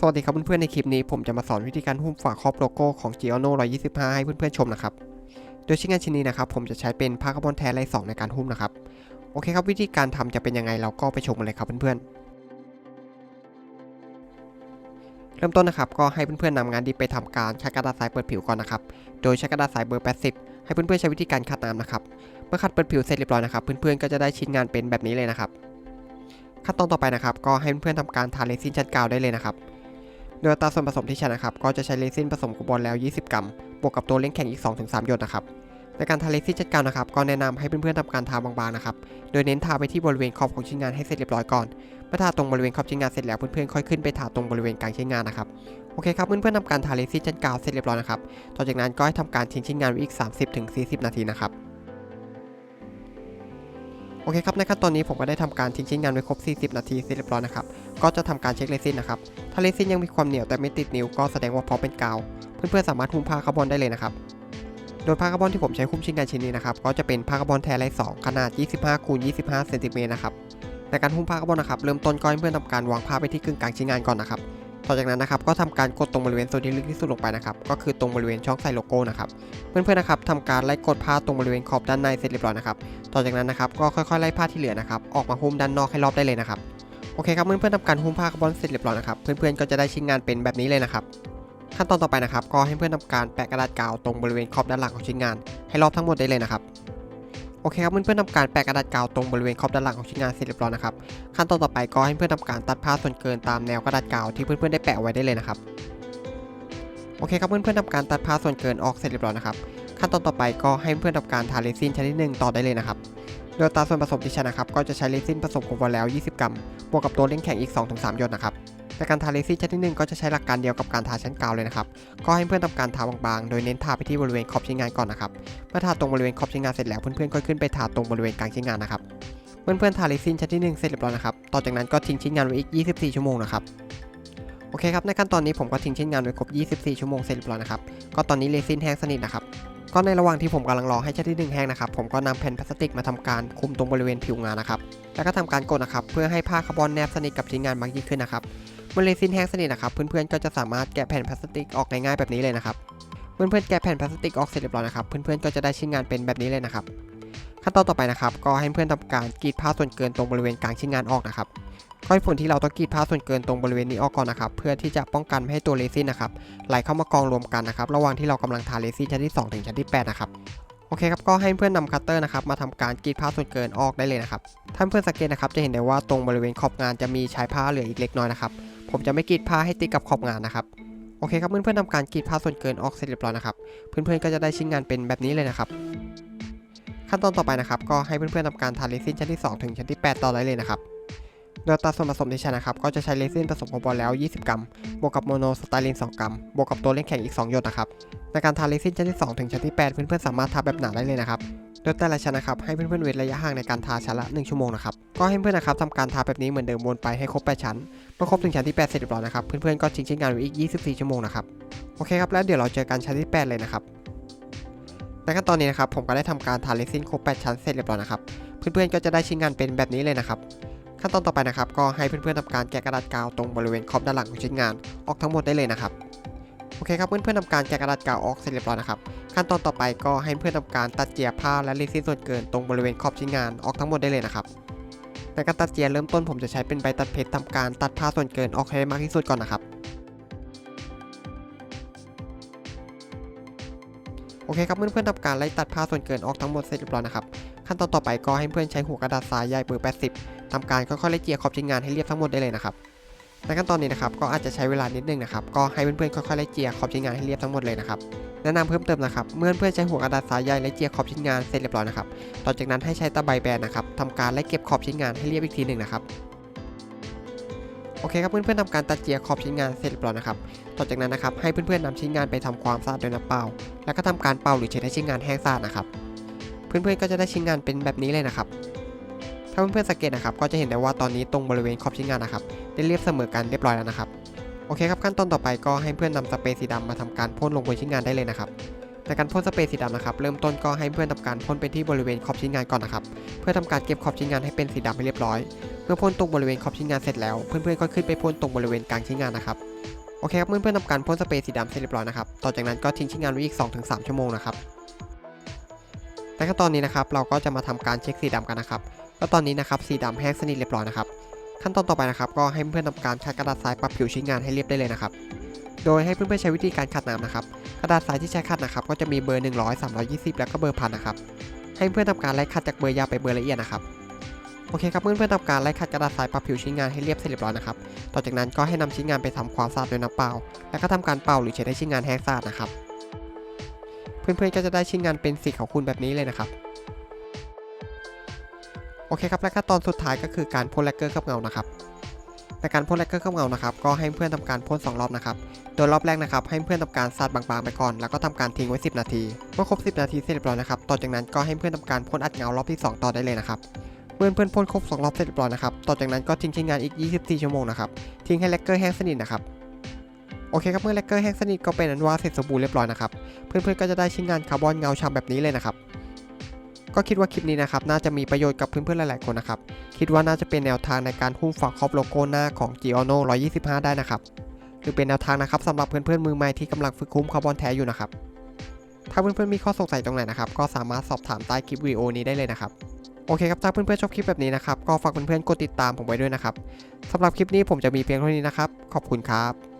สวัสดีครับเพื่อนๆในคลิปนี้ผมจะมาสอนวิธีการหุ้มฝาครอบโลโก้ของ g i o n o 125 ให้เพื่อนๆชมนะครับ โดยชิ้นงานชิ้นนี้นะครับผมจะใช้เป็นผ้าคาร์บอนแท้ไร้สองในการหุ้มนะครับ โอเคครับวิธีการทำจะเป็นยังไงเราก็ไปชมกันเลยครับเพื่อนๆ เริ่มต้นนะครับก็ให้เพื่อนๆนำงานดิบไปทำการใช้กระดาษทรายเปิดผิวก่อนนะครับ โดยใช้กระดาษทรายเบอร์ 80 ให้เพื่อนๆใช้วิธีการขัดน้ำนะครับ เมื่อขัดเปิดผิวเสร็จเรียบร้อยนะครับเพื่อนๆก็จะได้ชิ้นงานเป็นแบบนี้เลยนะครับ ขั้นตอนต่อไปนะครับก็ให้เพื่อนๆทำการทาเรซินชั้นกาวได้เลยนะครับ โดยตาส่วนผสมที่ใช้นะครับ ก็จะใช้เรซินผสมกูบอลแล้ว 20 กรัม บวกกับตัวเล่งแข็งอีก 2-3 หยดนะครับ ในการทาเรซินชั้นกาวนะครับ ก็แนะนำให้เพื่อนๆทำการทาบางๆนะครับ โดยเน้นทาไปที่บริเวณขอบของชิ้นงานให้เสร็จเรียบร้อยก่อน เมื่อทาตรงบริเวณขอบชิ้นงานเสร็จแล้วเพื่อนๆค่อยขึ้นไปทาตรงบริเวณกลางชิ้นงานนะครับ โอเคครับเพื่อนๆทำการทาเรซินชั้นกาวเสร็จเรียบร้อยนะครับ ต่อจากนั้นก็ให้ทำการทิ้งชิ้นงานไว้อีก 30-40 นาทีนะครับ อเคครับในขั้นตอนนี้ผมก็ได้ทำการทิ้งชิ้นงานไว้ครบ 40 นาทีเสร็จเรียบร้อยนะครับก็จะทำการเช็คเรซินนะครับถ้าเรซินยังมีความเหนียวแต่ไม่ติดนิ้วก็แสดงว่าพร้อมเป็นกาว เพื่อนๆสามารถหุ้มผ้าคาร์บอนได้เลยนะครับโดยผ้าคาร์บอนที่ผมใช้หุ้มชิ้นงานชิ้นนี้นะครับก็จะเป็นผ้าคาร์บอนแท้ไร้สองขนาด 25คูณ25เซนติเมตรนะครับในการหุ้มผ้าคาร์บอนนะครับเริ่มต้นก็ให้เพื่อนทำการวางผ้าไปที่กึ่งกลางชิ้นงานก่อนนะครับ ต่อจากนั้นนะครับก็ทำการกดตรงบริเวณส่วนที่ลึกที่สุดลงไปนะครับก็คือตรงบริเวณช่องใส่โลโก้นะครับเพื่อนๆนะครับทำการไล่กดผ้าตรงบริเวณขอบด้านในเสร็จเรียบร้อยนะครับต่อจากนั้นนะครับก็ค่อยๆไล่ผ้าที่เหลือนะครับออกมาหุ้มด้านนอกให้รอบได้เลยนะครับโอเคครับเพื่อนๆทำการหุ้มผ้าคาร์บอนเสร็จเรียบร้อยนะครับเพื่อนๆก็จะได้ชิ้นงานเป็นแบบนี้เลยนะครับขั้นตอนต่อไปนะครับก็ให้เพื่อนทำการแปะกระดาษกาวตรงบริเวณขอบด้านหลังของชิ้นงาน ให้รอบทั้งหมดได้เลยนะครับ โอเคครับเพื่อนๆทำการแปะกระดาษกาวตรงบริเวณขอบด้านหลังของชิ้นงานเสร็จเรียบร้อยนะครับขั้นตอนต่อไปก็ให้เพื่อนทำการตัดผ้าส่วนเกินตามแนวกระดาษกาวที่เพื่อนๆได้แปะไว้ได้เลยนะครับโอเคครับเพื่อนๆทำการตัดผ้าส่วนเกินออกเสร็จเรียบร้อยนะครับขั้นตอนต่อไปก็ให้เพื่อนทำการทาเรซินชนิดหนึ่งต่อได้เลยนะครับโดยตาส่วนผสมที่ใช้นะครับก็จะใช้เรซินผสมกับวอลแล้ว 20 กรัมบวกกับตัวเล่งแข็งอีก 2-3 หยดนะครับ ในการทาเรซินชนิดหนึ่งก็จะใช้หลักการเดียวกับการทาชั้นกาวเลยนะครับ ก็ให้เพื่อนทำการทาบางๆ โดยเน้นทาไปที่บริเวณขอบชิ้นงานก่อนนะครับ เมื่อทาตรงบริเวณขอบชิ้นงานเสร็จแล้วเพื่อนๆก็ขึ้นไปทาตรงบริเวณกลางชิ้นงานนะครับ เพื่อนๆทาเรซินชนิดหนึ่งเสร็จเรียบร้อยนะครับ ต่อจากนั้นก็ทิ้งชิ้นงานไว้อีก 24 ชั่วโมงนะครับโอเคครับ ในขั้นตอนนี้ผมก็ทิ้งชิ้นงานไว้ครบ 24 ชั่วโมงเสร็จเรียบร้อยนะครับ ก็ตอนนี้เรซินแห้งสนิทนะครับ ก็ในระหว่างที่ผมกำลังรอให้ชั้นที่หนึ่งแห้งนะครับ ผมก็นำแผ่นพลาสติกมาทำการคุมตรงบริเวณผิวงานนะครับ แล้วก็ทำการกดนะครับ เพื่อให้ผ้าคาร์บอนแนบสนิทกับชิ้นงานมากยิ่งขึ้นนะครับ มื่อเรซินแห้งสนิทนะครับเพื่อนๆก็จะสามารถแกะแผ่นพลาสติกออกง่ายๆแบบนี้เลยนะครับเพื่อนๆแกะแผ่นพลาสติกออกเสร็จเรียบร้อยนะครับเพื่อนๆก็จะได้ชิ้นงานเป็นแบบนี้เลยนะครับขั้นตอนต่อไปนะครับ ก็ให้เพื่อนทำการกรีดผ้าส่วนเกินตรงบริเวณกลางชิ้นงานออกนะครับก้อยฝุ่นที่เราต้องกรีดผ้าส่วนเกินตรงบริเวณนี้ออกก่อนนะครับเพื่อที่จะป้องกันไม่ให้ตัวเรซินนะครับไหลเข้ามากองรวมกันนะครับระหว่างที่เรากำลังทาเรซินชั้นที่2ถึงชั้นที่8นะครับโอเคครับก็ให้เพื่อนนำคัตเตอร์นะครับมาทำการกรีดผ้าส่วนเกินออกได้เลยนะครับถ้าเพื่อนสังเกตนะครับจะเห็นได้ว่าตรงบริเวณขอบงานจะมีชายผ้าเหลืออีกเล็กน้อยนะครับ ผมจะไม่กรีดผ้าให้ติดกับขอบงานนะครับโอเคครับเพื่อนๆทำการกรีดผ้าส่วนเกินออกเสร็จเรียบร้อยนะครับเพื่อนๆก็จะได้ชิ้นงานเป็นแบบนี้เลยนะครับ ขั้นตอนต่อไปนะครับก็ให้เพื่อนๆทำการทาเรซินชั้นที่ 2 ถึงชั้นที่ 8 ต่อได้เลยนะครับโดยอัตราส่วนผสมที่ใช้นะครับก็จะใช้เรซินผสมกับบอลแล้ว 20 กรัม บวกกับโมโนสไตลิน 2 กรัม บวกกับตัวเล่งแข็งอีก 2 หยดนะครับ ในการทาเรซินชั้นที่ 2 ถึงชั้นที่ 8 เพื่อนๆสามารถทาแบบหนาได้เลยนะครับ โดยแต่ละชั้นนะครับให้เพื่อนๆเว้นระยะห่างในการทาชั้นละ 1 ชั่วโมงนะครับก็ให้เพื่อนๆนะครับทำการทาแบบนี้เหมือนเดิมวนไปให้ครบ8ชั้นเมื่อครบถึงชั้นที่8เสร็จเรียบร้อยนะครับเพื่อนๆก็ทิ้งชิ้นงานไว้อีก 24 ชั่วโมงนะครับโอเคครับแล้วเดี๋ยวเราเจอกันชั้นที่ 8 เลยนะครับในขั้นตอนนี้นะครับผมก็ได้ทำการทาเรซินครบ8ชั้นเสร็จเรียบร้อยนะครับเพื่อนๆก็จะได้ชิ้นงานเป็นแบบนี้เลยนะครับขั้นตอนต่อไปนะครับก็ให้เพื่อนๆทำการแกะกระดาษกาวตรงบริเวณขอบด้านหลังของชิ้นงานออกทั้งหมดได้เลยนะครับ โอเคครับเพื่อนๆทำการแกะกระดาษกาวออกเสร็จเรียบร้อยนะครับขั้นตอนต่อไปก็ให้เพื่อนทำการตัดเจียผ้าและรีซินส่วนเกินตรงบริเวณขอบชิ้นงานออกทั้งหมดได้เลยนะครับในการตัดเจียเริ่มต้นผมจะใช้เป็นใบตัดเพชรทำการตัดผ้าส่วนเกินออกให้มากที่สุดก่อนนะครับโอเคครับเพื่อนๆทำการไล่ตัดผ้าส่วนเกินออกทั้งหมดเสร็จเรียบร้อยนะครับขั้นตอนต่อไปก็ให้เพื่อนใช้หัวกระดาษทรายใหญ่เบอร์80ทำการค่อยๆไล่เจียขอบชิ้นงานให้เรียบทั้งหมดได้เลยนะครับ ในขั้นตอนนี้นะครับก็อาจจะใช้เวลานิดนึงนะครับก็ให้เพื่อนๆค่อยๆไล่เจียขอบชิ้นงานให้เรียบทั้งหมดเลยนะครับแนะนำเพิ่มเติมนะครับเมื่อเพื่อนใช้หัวกระดาษทรายใหญ่ไล่เจียขอบชิ้นงานเสร็จเรียบร้อยนะครับต่อจากนั้นให้ใช้ตะไบแบนนะครับทำการไล่เก็บขอบชิ้นงานให้เรียบอีกทีหนึ่งนะครับโอเคครับเพื่อนๆทำการตัดเจียขอบชิ้นงานเสร็จเรียบร้อยนะครับต่อจากนั้นนะครับให้เพื่อนๆนำชิ้นงานไปทำความสะอาดด้วยน้ำเปล่า แล้วก็ทำการเป่าหรือเช็ดให้ชิ้นงานแห้งสะอาดนะครับเพื่อนๆก็จะได้ชิ้นงานเป็นแบบนี้เลยนะครับ ถ้าเพื่อนๆสังเกตนะครับก็จะเห็นได้ว่าตอนนี้ตรงบริเวณขอบชิ้นงานนะครับได้เรียบเสมอกันเรียบร้อยแล้วนะครับโอเคครับขั้นตอนต่อไปก็ให้เพื่อนนำสเปรย์สีดำมาทำการพ่นลงบนชิ้นงานได้เลยนะครับในการพ่นสเปรย์สีดำนะครับเริ่มต้นก็ให้เพื่อนทำการพ่นไปที่บริเวณขอบชิ้นงานก่อนนะครับเพื่อทำการเก็บขอบชิ้นงานให้เป็นสีดำให้เรียบร้อย เมื่อพ่นตรงบริเวณขอบชิ้นงานเสร็จแล้วเพื่อนๆก็ขึ้นไปพ่นตรงบริเวณกลางชิ้นงานนะครับโอเคครับเพื่อนๆทำการพ่นสเปรย์สีดำเสร็จเรียบร้อยนะครับต่อจากนั้นก็ทิ้งชิ้นงานไว้อีก 2-3 ชั่วโมงนะครับ ในขั้นตอนนี้นะครับเราก็จะมาทำการเช็คสีดำกันนะครับแล้วตอนนี้นะครับสีดำแห้งสนิทเรียบร้อยนะครับขั้นตอนต่อไปนะครับ ก็ให้เพื่อนทำการขัดกระดาษทรายปรับผิวชิ้นงานให้เรียบได้เลยนะครับ โดยให้เพื่อนๆใช้วิธีการขัดน้ำนะครับ กระดาษทรายที่ใช้ขัดนะครับ ก็จะมีเบอร์ 100 320 แล้วก็เบอร์พันนะครับ ให้เพื่อนทำการไล่ขัดจากเบอร์ยาวไปเบอร์ละเอียดนะครับ โอเคครับเพื่อนๆทำการไล่ขัดกระดาษทรายปรับผิวชิ้นงานให้เรียบเสร็จเรียบร้อยนะครับ ต่อจากนั้นก็ให้นำชิ้นงานไปทำความสะอาดด้วยน้ำเปล่า แล้วก็ทำการเป่าหรือเช็ดให้ชิ้นงานแห้งสะอาดนะครับ เพื่อนๆก็จะได้ชิ้นงานเป็นสีขาวคุณแบบนี้เลยนะครับโอเคครับและขั้นตอนสุดท้ายก็คือการพ่นแลกเกอร์เคลือบเงานะครับในการพ่นแลกเกอร์เคลือบเงานะครับก็ให้เพื่อนทำการพ่นสองรอบนะครับโดยรอบแรกนะครับให้เพื่อนทำการสาดบางๆไปก่อน แล้วก็ทำการทิ้งไว้ 10 นาทีเมื่อครบ 10 นาทีเสร็จเรียบร้อยนะครับต่อจากนั้นก็ให้เพื่อนทำการพ่นอัดเงารอบที่ 2 ต่อได้เลยนะครับเมื่อเพื่อนพ่นครบ2รอบเสร็จเรียบร้อยนะครับต่อจากนั้นก็ทิ้งใช้งานอีก 24 ชั่วโมงนะครับทิ้งให้แลกเกอร์แห้งสนิทนะครับ โอเคครับเมื่อแลกเกอร์แห้งสนิทก็เป็นอันว่าเสร็จสมบูรณ์เรียบร้อยนะครับ เพื่อนๆก็จะได้ชิ้นงานคาร์บอนเงาฉ่ำแบบนี้เลยนะครับ ก็คิดว่าคลิปนี้นะครับน่าจะมีประโยชน์กับเพื่อนๆหลายๆคนนะครับ คิดว่าน่าจะเป็นแนวทางในการหุ้มฝาครอบโลโก้หน้าของ g i o n o 125 ได้นะครับหรือเป็นแนวทางนะครับสำหรับเพื่อนๆมือใหม่ที่กำลังฝึกคุ้มคาร์บอนแท้อยู่นะครับถ้าเพื่อนๆมีข้อสงสัยตรงไหนนะครับก็สามารถสอบถามใต้คลิปวิดีโอนี้ได้เลยนะครับโอเคครับถ้าเพื่อนๆชอบคลิปแบบนี้นะครับก็ฝากเพื่อนๆกดติดตามผมไว้ด้วยนะครับสำหรับคลิปนี้ผมจะมีเพียงเท่านี้นะครับขอบคุณครับ